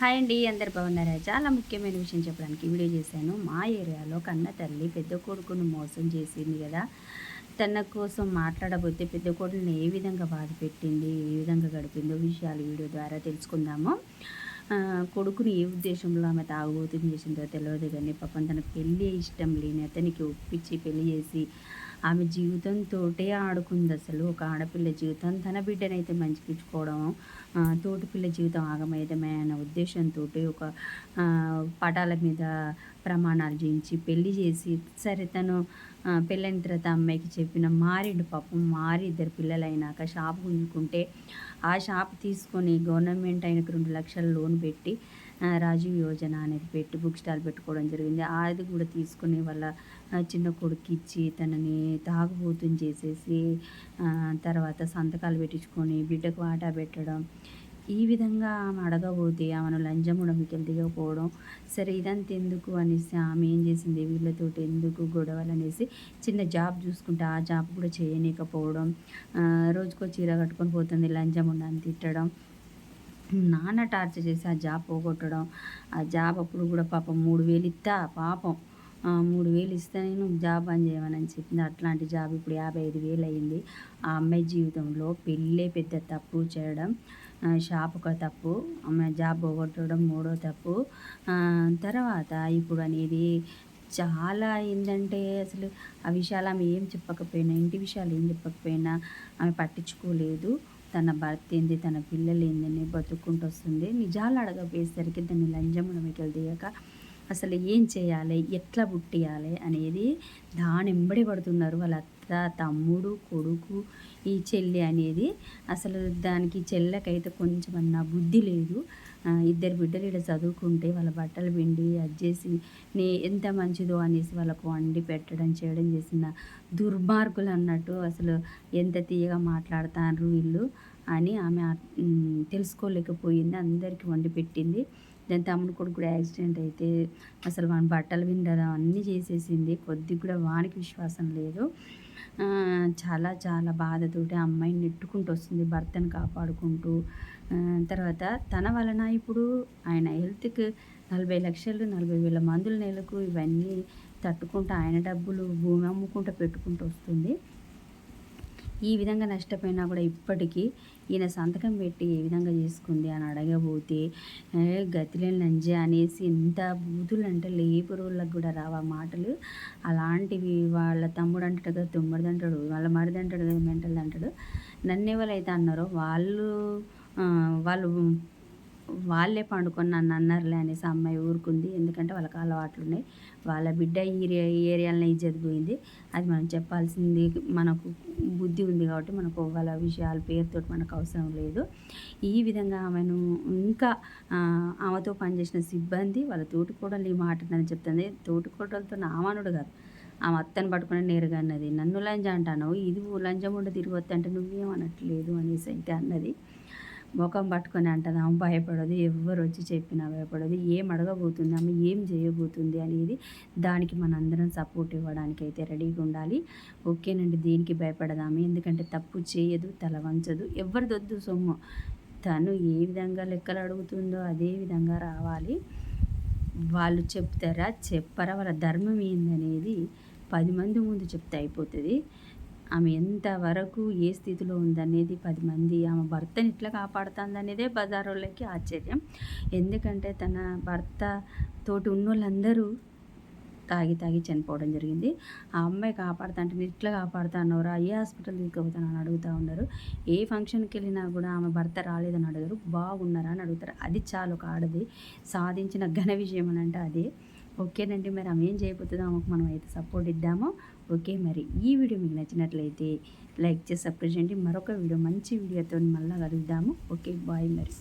Hi అండి అందరు బాగున్నారా? చాలా ముఖ్యమైన విషయం చెప్పడానికి వీడియో చేశాను. మా ఏరియాలో కన్న తల్లి పెద్ద కొడుకును మోసం చేసింది కదా. తన కోసం మాట్లాడబోతే పెద్ద కొడుకుని ఏ విధంగా బాధ పెట్టింది ఏ విధంగా గడిపిందో విషయాలు వీడియో ద్వారా తెలుసుకుందాము. కొడుకుని ఏ ఉద్దేశంలో ఆమె తాగుబోతుంది చేసిందో తెలియదు కానీ పాపం తన పెళ్ళి ఇష్టం లేని అతనికి ఒప్పించి పెళ్ళి చేసి ఆమె జీవితంతో ఆడుకుంది అసలు ఒక ఆడపిల్ల జీవితం తన బిడ్డనైతే మంచిపించుకోవడం తోటి పిల్ల జీవితం ఆగమైదమే అన్న ఉద్దేశంతో ఒక పటాల మీద ప్రమాణాలు చేయించి పెళ్ళి చేసి సరే తను పెళ్ళైన తర్వాత అమ్మాయికి చెప్పిన మారిండు పాపం మారి ఇద్దరు పిల్లలైనాక షాప్ ఉంచుకుంటే ఆ షాప్ తీసుకొని గవర్నమెంట్ ఆయనకు రెండు లక్షల లోన్ పెట్టి రాజీవ్ యోజన అనేది పెట్టి బుక్ స్టాల్ పెట్టుకోవడం జరిగింది. అది కూడా తీసుకుని వాళ్ళ చిన్న కొడుకు ఇచ్చి తనని తాగుబోతుని చేసేసి తర్వాత సంతకాలు పెట్టించుకొని బిడ్డకు వాటా పెట్టడం. ఈ విధంగా ఆమె అడగబోతే ఆమెను లంచముడమికి దిగకపోవడం. సరే ఇదంతా ఎందుకు అనేసి ఆమె ఏం చేసింది? వీళ్ళతోటి ఎందుకు గొడవలు అనేసి చిన్న జాబ్ చూసుకుంటే ఆ జాబ్ కూడా చేయనీకపోవడం రోజుకో చీర కట్టుకొని పోతుంది లంచం తిట్టడం. నాన్న టార్చర్ చేసి ఆ జాబ్ పోగొట్టడం ఆ జాబ్ అప్పుడు కూడా పాపం మూడు వేలు ఇస్తా పాపం. మూడు వేలు ఇస్తే నేను జాబ్ అని చేయమని చెప్పింది. అట్లాంటి జాబ్ ఇప్పుడు యాభై ఐదు వేలు అయింది. ఆ అమ్మాయి జీవితంలో పెళ్ళే పెద్ద తప్పు చేయడం షాప్ ఒక తప్పు ఆమె జాబ్ పోగొట్టడం మూడో తప్పు. తర్వాత ఇప్పుడు అనేది చాలా ఏంటంటే అసలు ఆ విషయాలు ఆమె ఏం చెప్పకపోయినా ఇంటి విషయాలు ఏం చెప్పకపోయినా ఆమె పట్టించుకోలేదు. తన భర్త ఏంది తన పిల్లలు ఏందని బతుక్కుంటూ వస్తుంది. నిజాలు అడగపోయేసరికి దాన్ని లంజమున మీకు తీయక అసలు ఏం చేయాలి? ఎట్లా పుట్టియాలి? అనేది దాని ఎంబడి పడుతున్నారు వాళ్ళ అత్త తమ్ముడు కొడుకు ఈ చెల్లి అనేది. అసలు దానికి చెల్లెకైతే కొంచెం అన్న బుద్ధి లేదు. ఇద్దరు బిడ్డలు ఇక్కడ చదువుకుంటే వాళ్ళ బట్టలు పిండి అది చేసి నే ఎంత మంచిదో అనేసి వాళ్ళకు వండి పెట్టడం చేయడం చేసిన దుర్మార్గులు అన్నట్టు అసలు ఎంత తీయగా మాట్లాడతారు వీళ్ళు అని ఆమె తెలుసుకోలేకపోయింది. అందరికీ వండి పెట్టింది. దాని తమ్ముడు కొడుకు కూడా యాక్సిడెంట్ అయితే అసలు వాని బట్టలు విండదా అన్నీ చేసేసింది. కొద్దిగా కూడా వానికి విశ్వాసం లేదు. చాలా చాలా బాధతోటి అమ్మాయిని నెట్టుకుంటూ వస్తుంది భర్తను కాపాడుకుంటూ. తర్వాత తన వలన ఇప్పుడు ఆయన హెల్త్కి నలభై లక్షలు నలభై వేల మందుల నెలకు ఇవన్నీ తట్టుకుంటూ ఆయన డబ్బులు భూమి అమ్ముకుంటూ పెట్టుకుంటూ వస్తుంది. ఈ విధంగా నష్టపోయినా కూడా ఇప్పటికీ ఈయన సంతకం పెట్టి ఏ విధంగా చేసుకుంది అని అడగబోతే గతిలేని నంజే అనేసి ఎంత బూతులు అంటే లేబరోళ్ళకి కూడా రావా మాటలు. అలాంటివి వాళ్ళ తమ్ముడు అంటాడు కదా తుమ్మడిది అంటాడు వాళ్ళ మరిది అంటాడు కదా మెంటల్ అంటాడు. నన్ను ఎవరైతే అన్నారో వాళ్ళు వాళ్ళు వాళ్ళే పండుకొని నన్ను అన్నారులే అనేసి అమ్మాయి ఊరుకుంది. ఎందుకంటే వాళ్ళకి అలవాట్లు ఉన్నాయి. వాళ్ళ బిడ్డ ఈ ఏరియాలో చదిపోయింది అది మనం చెప్పాల్సింది మనకు బుద్ధి ఉంది కాబట్టి మనకు వాళ్ళ విషయాల పేరుతో మనకు అవసరం లేదు. ఈ విధంగా ఆమెను ఇంకా ఆమెతో పనిచేసిన సిబ్బంది వాళ్ళ తోటికోడలు ఈ మాట నన్ను చెప్తుంది. తోటికోడలతో నామానుడు కాదు. ఆమె అత్తని పట్టుకుని నేరుగా అన్నది. నన్ను లంజ అంటాను ఇది లంజం ఉండి తిరిగి వస్తే అంటే నువ్వేమనట్లేదు అనేసి అయితే అన్నది. ముఖం పట్టుకొని అంటుంది ఆమె భయపడదు ఎవరు వచ్చి చెప్పినా భయపడదు ఏం అడగబోతుంది ఆమె ఏం చేయబోతుంది అనేది దానికి మనందరం సపోర్ట్ ఇవ్వడానికి అయితే రెడీగా ఉండాలి. ఓకేనండి దేనికి భయపడదాము. ఎందుకంటే తప్పు చేయదు తల వంచదు ఎవరిదొద్దు సొమ్ము. తను ఏ విధంగా లెక్కలు అడుగుతుందో అదే విధంగా రావాలి. వాళ్ళు చెప్తారా చెప్పరా వాళ్ళ ధర్మం ఏందనేది పది మంది ముందు చెప్తే అయిపోతుంది. ఆమె ఎంతవరకు ఏ స్థితిలో ఉందనేది పది మంది ఆమె భర్తని ఇట్లా కాపాడుతుందనేదే బజారోళ్ళకి ఆశ్చర్యం. ఎందుకంటే తన భర్త తోటి ఉన్నోళ్ళందరూ తాగి తాగి చనిపోవడం జరిగింది. ఆ అమ్మాయి కాపాడుతా అంటే ఇట్లా కాపాడుతా అన్నవరా ఏ హాస్పిటల్ తీసుకుపోతానని అడుగుతూ ఉన్నారు. ఏ ఫంక్షన్కి వెళ్ళినా కూడా ఆమె భర్త రాలేదని అడుగుతారు. బాగున్నారా అని అడుగుతారు. అది చాలు ఒక ఆడది సాధించిన ఘన విజయం అని అంటే అదే. ఓకేనండి మరి ఆమె ఏం చేయబోతుందో ఆమెకు మనం అయితే సపోర్ట్ ఇద్దామో. ఓకే మరి ఈ వీడియో మీకు నచ్చినట్లయితే లైక్ చేసి సబ్స్క్రైబ్ చేయండి. మరొక వీడియో మంచి వీడియోతో మళ్ళీ కలుగుదాము ఓకే బాయ్ మరి.